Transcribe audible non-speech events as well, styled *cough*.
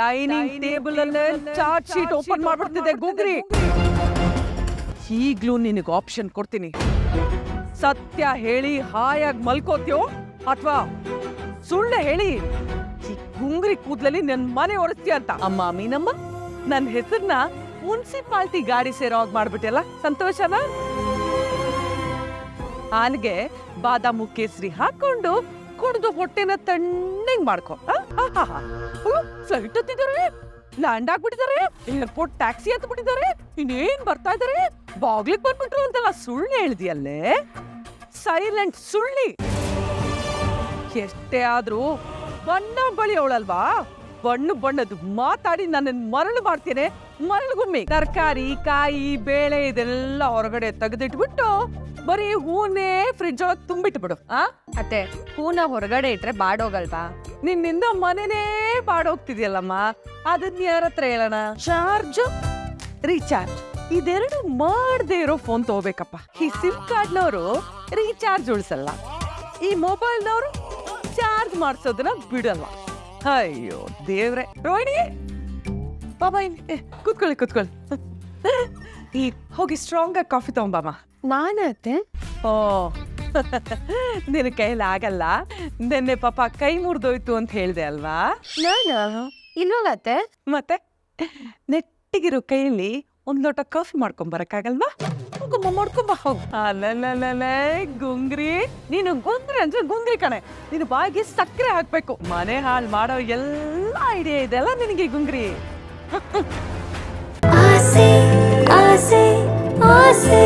Dining table ಅಲ್ಲೇ chart sheet open ಮಾಡ್ಬಿಡ್ತಿದೆ ಗುಗ್ರಿ. ಈಗ್ಲೂ ನಿನಗೆ ಆಪ್ಷನ್ ಕೊಡ್ತೀನಿ. ಸತ್ಯ ಹೇಳಿ ಹಾಯಾಗಿ ಮಲ್ಕೋತ್ಯೋ ಅಥವಾ ಸುಳ್ಳು ಹೇಳಿ ಈ ಗುಂಗ್ರಿ ಕೂದ್ಲಲ್ಲಿ ನನ್ ಮನೆ ಒರೆಸ್ತೀಯ ಅಂತ. ಅಮ್ಮ ಮೀನಮ್ಮ ನನ್ನ ಹೆಸರನ್ನ ಮುನ್ಸಿಪಾಲ್ಟಿ ಗಾಡಿ ಸೇರೋ ಹಾಗೆ ಮಾಡ್ಬಿಟ್ಟೆಲ್ಲ ಸಂತೋಷನಾ? ಹಾಲ್ಗೆ ಬಾದಾಮು ಕೇಸರಿ ಹಾಕೊಂಡು ಕುಡ್ದು ಹೊಟ್ಟೆನ ತಣ್ಣಗ್ ಮಾಡ್ಕೊ. ಫ್ಲೈಟ್ ಹತ್ತಿದ್ದಾರೆ ಲ್ಯಾಂಡ್ ಆಗ್ಬಿಟ್ಟಿದ್ದಾರೆ ಏರ್ಪೋರ್ಟ್ ಟ್ಯಾಕ್ಸಿ ಅಂತ ಬಿಟ್ಟಿದ್ದಾರೆ ಇನ್ನೇನ್ ಬರ್ತಾ ಇದಾರೆ? ಬಾಗ್ಲಿಕ್ ಬಂದ್ಬಿಟ್ರು ಅಂತೆಲ್ಲ ಸುಳ್ಳು ಹೇಳ್ದಿಯಲ್ಲೇ? ಸೈಲೆಂಟ್ ಸುಳ್ಳಿ. ಎಷ್ಟೇ ಆದ್ರೂ ಬಣ್ಣ ಬಳಿ ಅವಳಲ್ವಾ? ಬಣ್ಣ ಬಣ್ಣದ್ದು ಮಾತಾಡಿ ನನ್ನ ಮರಳು ಮಾಡ್ತೇನೆ. ಮರಳು ಗುಮ್ಮಿ ತರಕಾರಿ ಕಾಯಿ ಬೇಳೆ ಇದೆಲ್ಲ ಹೊರಗಡೆ ತೆಗೆದಿಟ್ಬಿಟ್ಟು ಬರೀ ಹೂನೇ ಫ್ರಿಜ್ ಒಳಗೆ ತುಂಬಿಟ್ಬಿಡು ಆ? ಅತ್ತೆ ಹೂನ ಹೊರಗಡೆ ಇಟ್ರೆ ಬಾಡೋಗಲ್ವಾ? ನಿನ್ನಿಂದ ಮನೆನೇ ಬಾಡೋಗ್ತಿದ್ಯಲ್ಲಮ್ಮ. ಅದನ್ನ ಯಾರ ಹತ್ರ ಹೇಳೋಣ? ಚಾರ್ಜ್ ರೀಚಾರ್ಜ್ ಇದೆರಡು ಮಾಡದೇ ಇರೋ ಫೋನ್ ತಗೋಬೇಕಪ್ಪ. ಈ ಸಿಮ್ ಕಾರ್ಡ್ನವರು ರೀಚಾರ್ಜ್ ಉಳಿಸಲ್ಲ. ಈ ಮೊಬೈಲ್ನವರು ಚಾರ್ಜ್ ಮಾಡಿಸೋದನ್ನ ಬಿಡಲ್ಲ. ಅಯ್ಯೋ ದೇವ್ರೆ. ರೋಹಿಣಿ! ಬಾಬಾ ಇಲ್ಲಿ. ಏ, ಕೂತ್ಕೊಳ್ಳಿ ಕೂತ್ಕೊಳ್ಳಿ. ಈ ಹೋಗಿ ಸ್ಟ್ರಾಂಗ್ ಆಗಿ ಕಾಫಿ ತಗೊಂಬಾಮ ನಾನತ್ತೆ ಓ *laughs* ನಿನ್ನ ಕೈಯಲ್ಲಿ ಆಗಲ್ಲ. ನಿನ್ನೆ ಪಾಪ ಕೈ ಮುರಿದೋಯ್ತು ಅಂತ ಹೇಳ್ದೆ ಅಲ್ವಾ? ನಾನು? ಮತ್ತೆ? ನೆಟ್ಟಿಗಿರೋ ಕೈಯಲ್ಲಿ ಒಂದ್ ಲೋಟ ಕಾಫಿ ಮಾಡ್ಕೊಂಡ್ ಬರಕ್ಕಾಗಲ್ವಾ? ಹೋಗಮ್ಮ ಮಾಡ್ಕೊಂಬ ಹೋಗು. ಗುಂಗ್ರಿ. ನೀನು ಗುಂಗ್ರಿ ಅಂದ್ರೆ ಗುಂಗ್ರಿ ಕಣೆ. ನೀನು ಬಾಯಿಗೆ ಸಕ್ಕರೆ ಹಾಕ್ಬೇಕು. ಮನೆ ಹಾಳು ಮಾಡೋ ಎಲ್ಲ ಐಡಿಯಾ ಇದೆಲ್ಲ ನಿನಗೆ ಗುಂಗ್ರಿ? ಆಸೆ ಆಸೆ ಆಸೆ